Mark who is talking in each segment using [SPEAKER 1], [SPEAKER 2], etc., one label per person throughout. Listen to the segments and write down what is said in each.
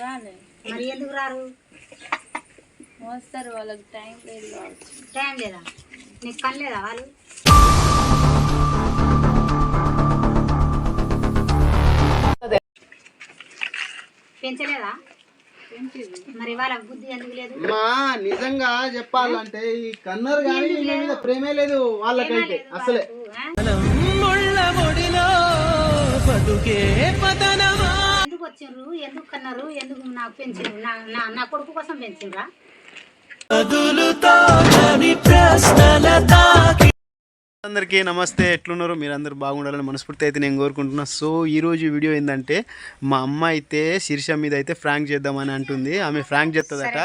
[SPEAKER 1] రాలే.
[SPEAKER 2] మరి ఎందుకు రారు?
[SPEAKER 1] వస్తారు వాళ్ళకి టైం లేదు కావచ్చు.
[SPEAKER 2] టైం లేదా? నీకు పని లేదా వాళ్ళు? పెంచలేదా? మరి వాళ్ళ బుద్ధి ఎందుకు లేదు?
[SPEAKER 3] మా నిజంగా చెప్పాలంటే ఈ కన్నర్ వీళ్ళ మీద ప్రేమే లేదు వాళ్ళకైతే అసలే.
[SPEAKER 2] ఆ? ఎందుకు వచ్చిండ్రు ఎందుకు కన్నారు ఎందుకు నాకు పెంచిండ్రు? నా నా కొడుకు కోసం పెంచిండ్రా?
[SPEAKER 3] అందరికీ నమస్తే. ఎట్లున్నారు? మీరు అందరు బాగుండాలని మనస్ఫూర్తి అయితే నేను కోరుకుంటున్నా. సో ఈ రోజు వీడియో ఏంటంటే మా అమ్మ అయితే శీర్ష మీద అయితే ఫ్రాంక్ చేద్దామని అంటుంది. ఆమె ఫ్రాంక్ చేస్తుందట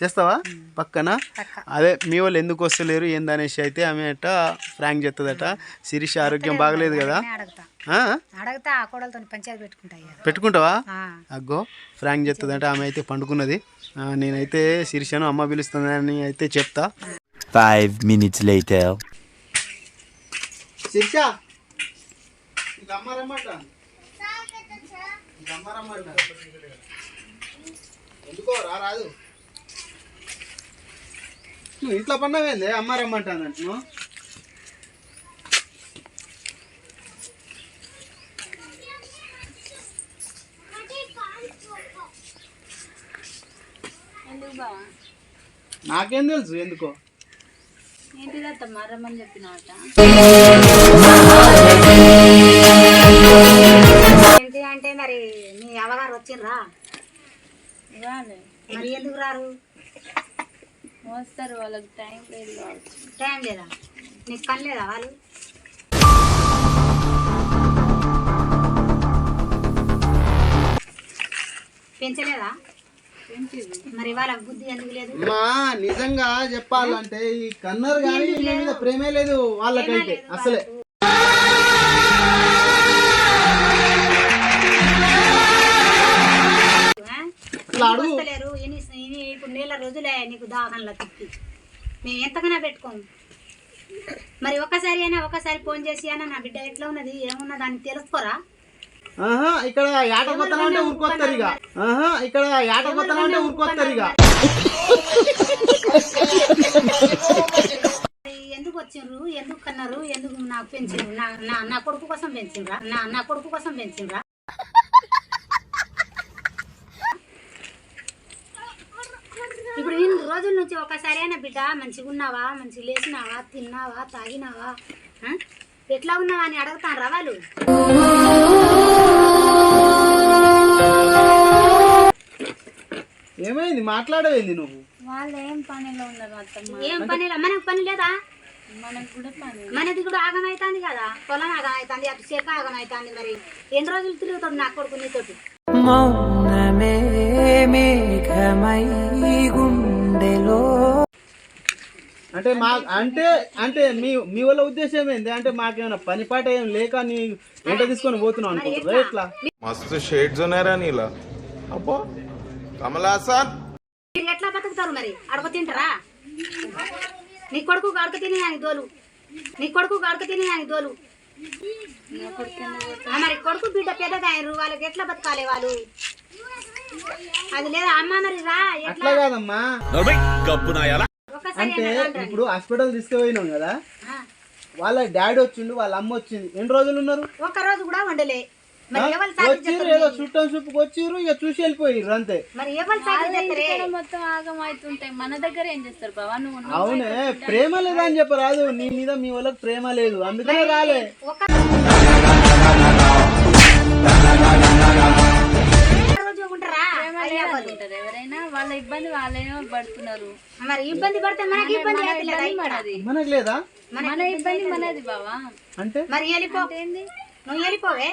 [SPEAKER 3] చేస్తావా? పక్కన?
[SPEAKER 2] పక్క.
[SPEAKER 3] అదే మీ వాళ్ళు ఎందుకు వస్తలేరు ఏందనేసి అయితే ఆమె అట ఫ్రాంక్ చేస్తుందట శిరీష ఆరోగ్యం బాగలేదు కదా. పెట్టుకుంటావా. అగ్గో ఫ్రాంక్ చేస్తుందంటే ఆమె అయితే పండుకున్నది. నేనైతే శిరీషను అమ్మ పిలుస్తుందని అయితే చెప్తా.
[SPEAKER 4] Five minutes later.
[SPEAKER 3] శిరీష! రమ్మంట. అమ్మ రమ్మంట. రాదు. నువ్వు ఇంట్లో పన్నావేంది అమ్మ రమ్మంటానంట నువ్వు? నాకేం తెలుసు ఎందుకో?
[SPEAKER 2] ఏంటి అంటే మరి మీ అవ్వగారు వచ్చిండ్రా
[SPEAKER 1] రాలే
[SPEAKER 2] మరి ఎందుకు రారు?
[SPEAKER 1] వస్తారు వాళ్ళకి టైం లేదు కావచ్చు.
[SPEAKER 2] టైం లేదా? నీకు పని లేదా వాళ్ళు? పెంచలేదా? మరి వాళ్ళ బుద్ధి ఎందుకు లేదు?
[SPEAKER 3] మా నిజంగా చెప్పాలంటే ఈ కన్నర్ మీద ప్రేమే లేదు వాళ్ళకైతే అసలే.
[SPEAKER 2] ఎన్ని ఇప్పుడు నెల రోజులే నీకు దాహంలో తిప్పి. మేము ఎంతకైనా పెట్టుకోము. మరి ఒక్కసారి అయినా ఒకసారి ఫోన్ చేసి అయినా నా బిడ్డ ఎట్లా ఉన్నది? ఏమున్నది? అని తెలుసుకోరా?
[SPEAKER 3] ఇక్కడ యాట కొత్తనం అంటే ఊరుకొస్తారు ఇక. ఇక్కడ యాట కొత్తనం అంటే ఊరుకొస్తారు ఇక.
[SPEAKER 2] ఎందుకు వచ్చిండ్రు ఎందుకు కన్నారు ఎందుకు నాకు పెంచిండ్రు నా నా నా కొడుకు కోసం పెంచిండ్రా నా నా కొడుకు కోసం పెంచిండ్రా ఇప్పుడు ఇన్ని రోజుల నుంచి ఒకసారి అయినా బిడ్డ మంచిగా ఉన్నావా మంచిగా లేచినావా తిన్నావా తాగినావా? ఎట్లా ఉన్నావా అని అడుగుతాను వాళ్ళు.
[SPEAKER 3] ఏమైంది? మాట్లాడవేంది నువ్వు?
[SPEAKER 1] వాళ్ళు ఏం పనిలో ఉన్నారు అత్తమ్మ?
[SPEAKER 2] ఏం పని లే- మనకు పని లేదా?
[SPEAKER 1] మనకు కూడా పని
[SPEAKER 2] మనది కూడా ఆగమైతుంది కదా. పొలం ఆగమైతుంది అటు చెక్క ఆగమైతుంది మరి. ఎన్ని రోజులు తిరుగుతాడు నా కొడుకు నీతోటి?
[SPEAKER 5] మౌనమే మేఘమై
[SPEAKER 3] అంటే మా అంటే అంటే మీ మీ వల్ల ఉద్దేశం ఏంది? అంటే మాకేమైనా పని పాట ఏం లేక నీ వెంట తీసుకొని పోతున్నావు అనుకుంటున్నా ఎట్లా?
[SPEAKER 6] మస్తు షేడ్స్ ఉన్నారా నీలా. అబ్బో కమలా
[SPEAKER 2] సార్ ఎట్లా బతుకుతారు మరి? అడుగు తింటారా? నీ కొడుకు గడుక తిని ఆయన దోలు. నీ కొడుకు గడుక తిని ఆయన దోలు. మరి కొడుకు బిడ్డ పెద్దగా వాళ్ళకి ఎట్లా బతకాలి వాళ్ళు? అది లేదా? అమ్మ మరి రా ఎట్లా?
[SPEAKER 3] అట్లా కాదమ్మా.
[SPEAKER 2] ఒకసారి
[SPEAKER 3] అంటే. ఇప్పుడు హాస్పిటల్ తీసుకుపోయినాం కదా. వాళ్ళ డాడీ వచ్చిండు వాళ్ళ అమ్మ వచ్చింది. ఎన్ని రోజులు ఉన్నారు?
[SPEAKER 2] ఒక్క రోజు కూడా ఎవరు
[SPEAKER 3] వచ్చిర్రు ఏదో చుట్టం చూపుకి వచ్చిర్రు ఇక చూసి వెళ్ళిపోయిర్రు అంతే.
[SPEAKER 1] మొత్తం ఆగం అవుతుంటాయి. మన దగ్గర ఏం చేస్తారు బావా? నువ్వు నువ్వు
[SPEAKER 3] అవునే ప్రేమ లేదా అని చెప్పరాదు నీ మీద మీ వాళ్ళకి ప్రేమ లేదు. అందుకనే రాలే.
[SPEAKER 2] ఉంటారా వాళ్ళు.
[SPEAKER 1] ఉంటారు ఎవరైనా వాళ్ళ ఇబ్బంది వాళ్ళేమో పడుతున్నారు.
[SPEAKER 2] మరి ఇబ్బంది పడితే మనకి ఇబ్బంది అవుతలేదా ఇక్కడ?
[SPEAKER 1] మనది.
[SPEAKER 3] మనకు లేదా?
[SPEAKER 1] మన ఇబ్బంది మనది బావా.
[SPEAKER 3] అంటే?
[SPEAKER 2] మరి వెళ్ళిపో. నువ్వు వెళ్ళిపోవే.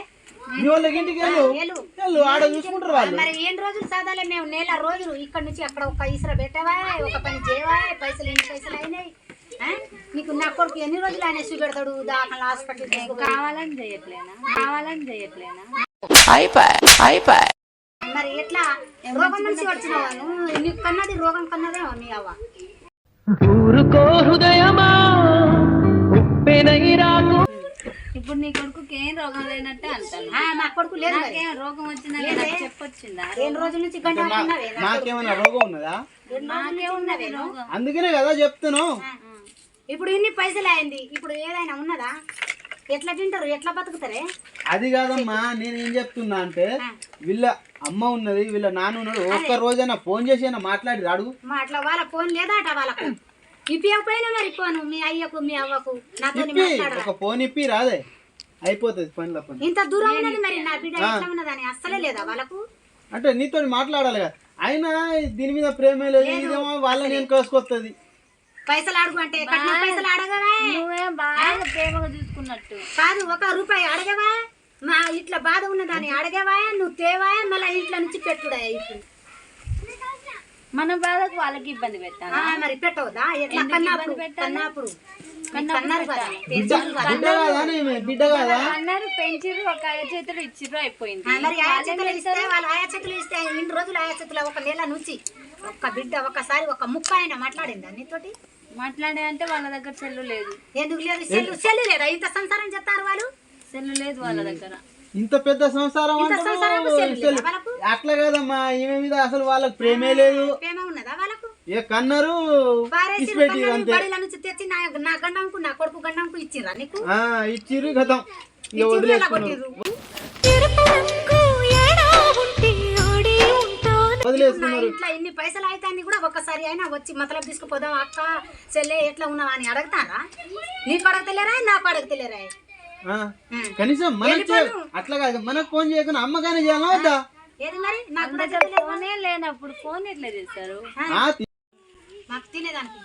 [SPEAKER 2] మరి ఎన్ని రోజులు సాధాలే మేము నెల రోజులు ఇక్కడ నుంచి అక్కడ ఒక ఇసుర పెట్టవా? ఒక పని చేయవా? పైసలు ఎన్ని పైసలు అయినాయి? నీకు నా కొడుకు ఎన్ని రోజులు ఆయన చూపెడతాడు దాఖలు హాస్పిటల్.
[SPEAKER 1] కావాలని చేయట్లేనా? కావాలని చేయట్లేనా?
[SPEAKER 2] మరి ఎట్లా? రోగం నుంచి వచ్చినావా నువ్వు? నీకు కన్నది రోగం కన్నదేమో మీ అవ్వ.
[SPEAKER 5] ఊరుకో హృదయమా?
[SPEAKER 1] ఇప్పుడు నీ కొడుకుకి ఏం రోగం లేనట్టే అంటాను.
[SPEAKER 2] ఆ, మా కొడుకు లేదు మరి.
[SPEAKER 1] నాకేం రోగం వచ్చిందంటే నాకు చెప్పు వచ్చిందా
[SPEAKER 2] రెండు రోజుల నుంచి గంట
[SPEAKER 3] నాకేమైనా రోగం ఉన్నదా?
[SPEAKER 1] నాకే ఉన్నది రోగం?
[SPEAKER 3] అందుకనే కదా చెప్తాను
[SPEAKER 2] ఇప్పుడు ఇన్ని పైసలు అయింది. ఇప్పుడు ఏదైనా ఉన్నదా? ఎట్లా తింటారు? ఎట్లా బతుకుతారే?
[SPEAKER 3] అది కాదమ్మా నేను ఏం చెప్తున్నా అంటే వీళ్ళ అమ్మ ఉన్నది వీళ్ళ నాన్న ఉన్నాడు. ఒక్క రోజైనా ఫోన్ చేసి అయినా మాట్లాడి అడుగు.
[SPEAKER 2] మా అట్లా వాళ్ళ ఫోన్ లేదా అట వాళ్ళకు. ఇప్పకపోయినా మరి ఫోను మీ అయ్యకు మీ అవ్వకు. నాతో
[SPEAKER 3] ఇప్పి
[SPEAKER 2] మాట్లాడరా.
[SPEAKER 3] ఒక ఫోన్ ఇప్పి రాదే. అయిపోతుంది పనిలో పని.
[SPEAKER 2] ఇంత దూరం ఉన్నది మరి నా బిడ్డ ఎట్లా ఉన్నదని అస్సలే లేదా వాళ్ళకు?
[SPEAKER 3] అంటే నీతో మాట్లాడాలి కదా. అయినా దీని మీద ప్రేమే లేదు ఇదేమో వాళ్ళని నేను కోసుకొస్తుంది
[SPEAKER 2] పైసలు అడుగు అంటే కట్టిన పైసలు అడగవా.
[SPEAKER 1] నువ్వే బాగా ప్రేమగా చూసుకున్నట్టు.
[SPEAKER 2] కాదు ఒక రూపాయి అడగవా. మా ఇట్లా బాధ ఉన్నదాన్ని అడగవా నువ్వు తేవా మళ్ళీ ఇంట్లో నుంచి పెట్టుడా ఇప్పుడు.
[SPEAKER 1] మన బాధకు వాళ్ళకి ఇబ్బంది పెట్టాను
[SPEAKER 2] ఆ, మరి పెట్టవద్దా? ఎట్లా? కన్నప్పుడు కన్నప్పుడు
[SPEAKER 1] అన్నారు పెంచిర్రు ఒక ఐదు చేతులు ఇచ్చిర్రు అయిపోయింది.
[SPEAKER 2] ఆ, మరి ఆయా చేతులు ఇస్తే వాళ్ళు ఆయా చేతులు ఇస్తే ఇన్ని రోజులు ఆయా చేతులు ఒక నెల నుంచి ఒక్క బిడ్డ ఒకసారి ఒక ముక్క ఆయన మాట్లాడిందా నీతోటి?
[SPEAKER 1] మాట్లాడే అంటే వాళ్ళ దగ్గర సెల్లు లేదు.
[SPEAKER 2] ఎందుకు లేదు? సెల్లు సెల్లు లేదా? ఇంత సంసారం చెప్తారు వాళ్ళు?
[SPEAKER 1] లేదు వాళ్ళ దగ్గర.
[SPEAKER 3] ఇంత పెద్ద సంసారం అట్లా కాదమ్మా ఈమె మీద అసలు వాళ్ళకి ప్రేమే లేదు.
[SPEAKER 2] ప్రేమ ఉన్నదా వాళ్ళకు?
[SPEAKER 3] ఏ కన్నారు
[SPEAKER 2] తెచ్చి నా గండంకు నా కొడుకు గండంకు ఇచ్చిర్రా నీకు?
[SPEAKER 3] ఇచ్చిర్రు గతం.
[SPEAKER 2] ఇచ్చిర్రు ఇంట్లో ఇన్ని పైసలు అయితే కూడా ఒక్కసారి అయినా వచ్చి మతలబ్ తీసుకుపోదాం అక్క చెల్లె ఎట్లా ఉన్నావా అని అడుగుతారా? నీకు అడగతలేరా నాకు అడగతలేరా?
[SPEAKER 3] కనీసం మనకు చే- అట్లా కాదు మనకు ఫోన్ చేయకుండా అమ్మగానే చేయాలా వద్దా?
[SPEAKER 2] ఏది మరి? నాకు కూడా
[SPEAKER 1] దగ్గర ఫోనే లేనప్పుడు ఫోన్ ఎట్లా చేస్తారు?
[SPEAKER 3] ఆ, తి-
[SPEAKER 2] మాకు తినేదానికి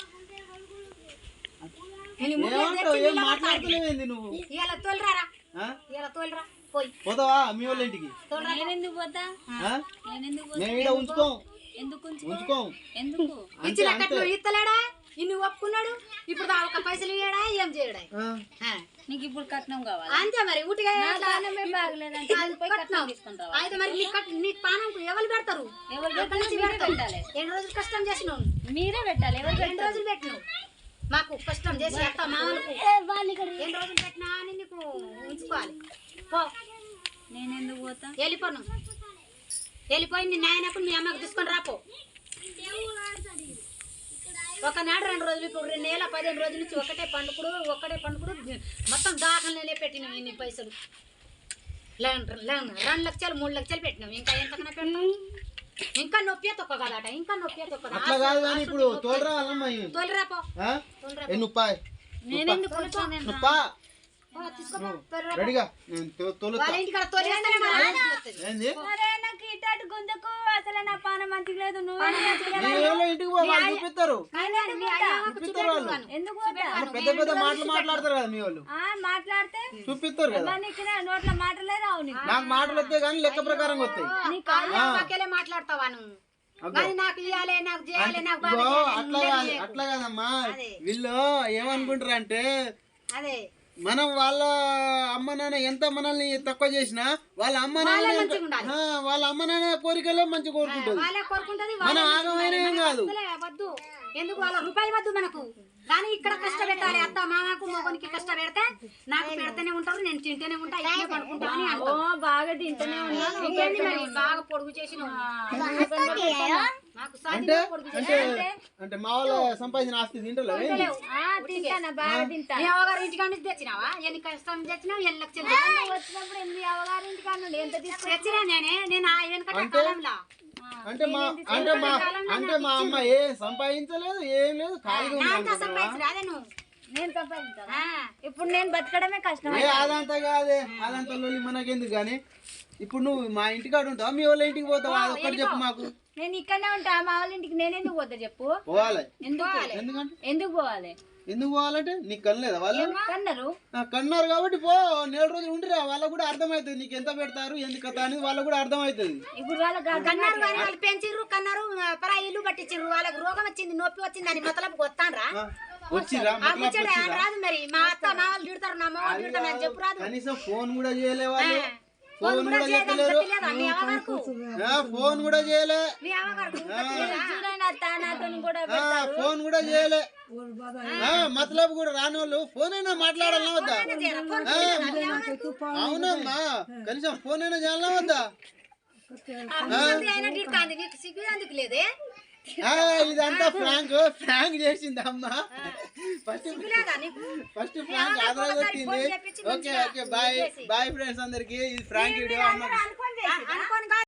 [SPEAKER 2] నేను ముగ్గురు
[SPEAKER 3] ఏమంటావు?
[SPEAKER 2] తెచ్చి
[SPEAKER 3] ఏం
[SPEAKER 2] నీళ్ళ
[SPEAKER 3] మాట్లాడతలేవేంది నువ్వు?
[SPEAKER 2] ఇవాళ తోలురారా?
[SPEAKER 3] ఆ?
[SPEAKER 2] ఇవాళ తోలురా. పోయి.
[SPEAKER 3] పోతావా మీ వాళ్ళ ఇంటికి?
[SPEAKER 1] నేనెందుకు పోతా?
[SPEAKER 3] ఆ?
[SPEAKER 1] నేనెందుకు పోతా?
[SPEAKER 3] మేము ఇక్కడ ఉంచుకోం.
[SPEAKER 1] ఎందుకు ఉంచు-
[SPEAKER 3] ఉంచుకోం.
[SPEAKER 1] ఎందుకు?
[SPEAKER 2] ఇచ్చిన ఇత్తలేడా ఇన్ని ఒప్పుకున్నాడు? ఇప్పుడు ఒక పైసలు ఇయ్యడా? ఏం చేయడా.
[SPEAKER 1] నీకు ఇప్పుడు కట్నం కావాలి.
[SPEAKER 2] అంతే మరి ఊటిగా అయితే మరి నీ కట్ నీ పానంకు ఎవరు పెడతారు?
[SPEAKER 1] ఎవరు పెట్టాలి.
[SPEAKER 2] ఎన్ని రోజులు కష్టం చేసినావు?
[SPEAKER 1] మీరే పెట్టాలి. ఎవరు
[SPEAKER 2] ఎన్ని
[SPEAKER 1] పెట్టాలి
[SPEAKER 2] రోజులు పెట్టినావు? మాకు కష్టం చేసి అత్త మామలకు ఎన్ని రోజులు పెట్టినా అని నీకు ఉంచుకోవాలి. పో.
[SPEAKER 1] నేను ఎందుకు పోతా?
[SPEAKER 2] వెళ్ళిపోను. వెళ్ళిపోయి నీ నాయనకు మీ అమ్మకు తీసుకొని రాపో ఒకనాడు రెండు రోజులు ఇప్పుడు రెండు నెల పదిహేను రోజుల నుంచి ఒకటే పండుకుడు ఒకటే పండుకుడు మొత్తం దాఖలనే పెట్టినాం ఇన్ని పైసలు. రెండు లక్షలు మూడు లక్షలు పెట్టినాం. ఇంకా ఎంతకన్నా పెట్టినాం ఇంకా నొప్పి తొక్క కదట ఇంకా నొప్పి తొక్క
[SPEAKER 3] అట్లా కాదు కానీ ఇప్పుడు తోలరా పా.
[SPEAKER 1] నేను ఎందుకు వచ్చా నేను
[SPEAKER 3] నువ్వు పా
[SPEAKER 2] తీసుకోపో తోలిరా
[SPEAKER 3] రెడీగా. నేను తొ- తొలుతా.
[SPEAKER 2] వాళ్ళ ఇంటికాడ తోలేస్తేనే మన ఆస్తి వస్తది.
[SPEAKER 3] ఏంది?
[SPEAKER 1] అరే నాకు ఇటాటు గుంజకు అసలు నా పానం మంచిగా లేదు.
[SPEAKER 3] ఇంటికి చూపిస్తారు. చూపిస్తారు వాళ్ళు.
[SPEAKER 1] ఎందుకు
[SPEAKER 3] పెద్ద పెద్ద మాటలు మాట్లాడతారు కదా మీ వాళ్ళు.
[SPEAKER 1] ఆ మాట్లాడితే
[SPEAKER 3] చూపిస్తారు కదా.
[SPEAKER 1] నీకు నా నోట్ల మాటలే రావు నీకు.
[SPEAKER 3] నాకు మాటలు వస్తాయి కానీ లెక్క ప్రకారం వస్తాయి.
[SPEAKER 2] మాట్లాడతావా నువ్వు?
[SPEAKER 3] అట్లా కాదమ్మా. వీళ్ళు ఏమనుకుంటారు అంటే
[SPEAKER 2] అదే.
[SPEAKER 3] మనం వాళ్ళ అమ్మ నాన్న ఎంత మనల్ని తక్కువ చేసినా వాళ్ళ అమ్మ నాన్న వాళ్ళ అమ్మ నాన్న కోరికలే మంచి కోరుకుంటుంది.
[SPEAKER 2] వాళ్ళే కోరుకుంటది
[SPEAKER 3] మనం ఆగమైన ఏం కాదు.
[SPEAKER 2] ఎందుకు వాళ్ళ రూపాయి వద్దు మనకు? కానీ ఇక్కడ కష్టపెట్టాలి. అత్త మామకు మొగనికి కష్టపెడితే నాకు పెడితేనే ఉంటారు నేను తింటేనే ఉంటా ఇట్లే పడుకుంటా అని
[SPEAKER 1] ఓ
[SPEAKER 2] అంటావు
[SPEAKER 1] బాగా తింటూనే ఉన్నాను
[SPEAKER 2] బాగా పొడుగు చేసిన
[SPEAKER 3] అంటే
[SPEAKER 2] పొడుగు
[SPEAKER 3] అంటే అంటే మా వాళ్ళ సంపాదించిన ఆస్తి తింటలేవు ఏంది?
[SPEAKER 1] ఆ, తింటాను బాగా తింటా
[SPEAKER 2] నీ అవగారు ఇంటికాడ నుంచి తెచ్చినావా? ఎన్ని కష్టం తెచ్చినావు ఎన్ని లక్షలు
[SPEAKER 1] ఆ, వచ్చినప్పుడు ఎనిమిది అవగారి ఇంటికి అన్నాడు ఎంత తీసుకు
[SPEAKER 2] తెచ్చినా నేనే నేను ఆ వెనకట కాలంలో.
[SPEAKER 3] అంటే మా అంటే మా అంటే మా అమ్మ ఏం సంపాదించలేదు ఏం లేదు ఖాళీగా
[SPEAKER 2] నువ్వు?
[SPEAKER 1] నేను ఇప్పుడు నేను బతకడమే కష్టం
[SPEAKER 3] అదంతా కాదే అదంతా మనకెందుకు కానీ ఇప్పుడు నువ్వు మా ఇంటికాడ ఉంటావా? మీ వాళ్ళ ఇంటికి పోతావా? అది ఒక్కటి చెప్పు మాకు.
[SPEAKER 1] నేను ఇక్కడనే ఉంటా మా వాళ్ళ ఇంటికి నేను ఎందుకు పోతా చెప్పు?
[SPEAKER 3] పోవాలి.
[SPEAKER 1] ఎందుకు
[SPEAKER 3] ఎందుకంటే
[SPEAKER 1] ఎందుకు పోవాలి?
[SPEAKER 3] ఎందుకు పోవాలంటే నీకు కనలేదా వాళ్ళు?
[SPEAKER 1] కన్నారు.
[SPEAKER 3] ఆ, కన్నారు కాబట్టి పో నెల రోజులు ఉండిరా వాళ్ళకు కూడా అర్థమవుతుంది. నీకు ఎంత పెడతారు ఎందుకు కథ అనేది వాళ్ళకు కూడా అర్థమవుతుంది.
[SPEAKER 1] ఇప్పుడు వాళ్ళకి అర్థం
[SPEAKER 2] కన్నారు కానీ వాళ్ళు పెంచిర్రు కన్నారు పరా ఇల్లు పట్టించారు వాళ్ళకి రోగం వచ్చింది నొప్పి వచ్చింది అని మొదలకు వస్తానరా రాదు మరి. మా అత్త మా వాళ్ళు తిడతారు నా మా వాళ్ళు తిడతారు నాకు చెప్పు రాదు.
[SPEAKER 3] కనీసం ఫోన్ కూడా చేయలే వాళ్ళు.
[SPEAKER 2] ఫోన్
[SPEAKER 3] ఫోన్
[SPEAKER 2] కూడా
[SPEAKER 3] ఫోన్ కూడా చేయలే. ఫోన్ కూడా చేయలే. ఆ, మతలబ్ కూడా రాని వాళ్ళు ఫోన్ అయినా మాట్లాడాలన్నా వద్దా అవునమ్మా కనీసం ఫోన్ అయినా చేయాలన్నా వద్దా?
[SPEAKER 2] సిగ్గు ఎందుకు లేదే?
[SPEAKER 3] ఇదంతా ఫ్రాంక్ ఫ్రాంక్ చేసింది అమ్మ. ఫస్ట్ ఫస్ట్ ఫ్రాంక్ కొట్టింది okay okay bye bye friends అందరికి. ఇది ఫ్రాంక్ వీడియో అమ్మ.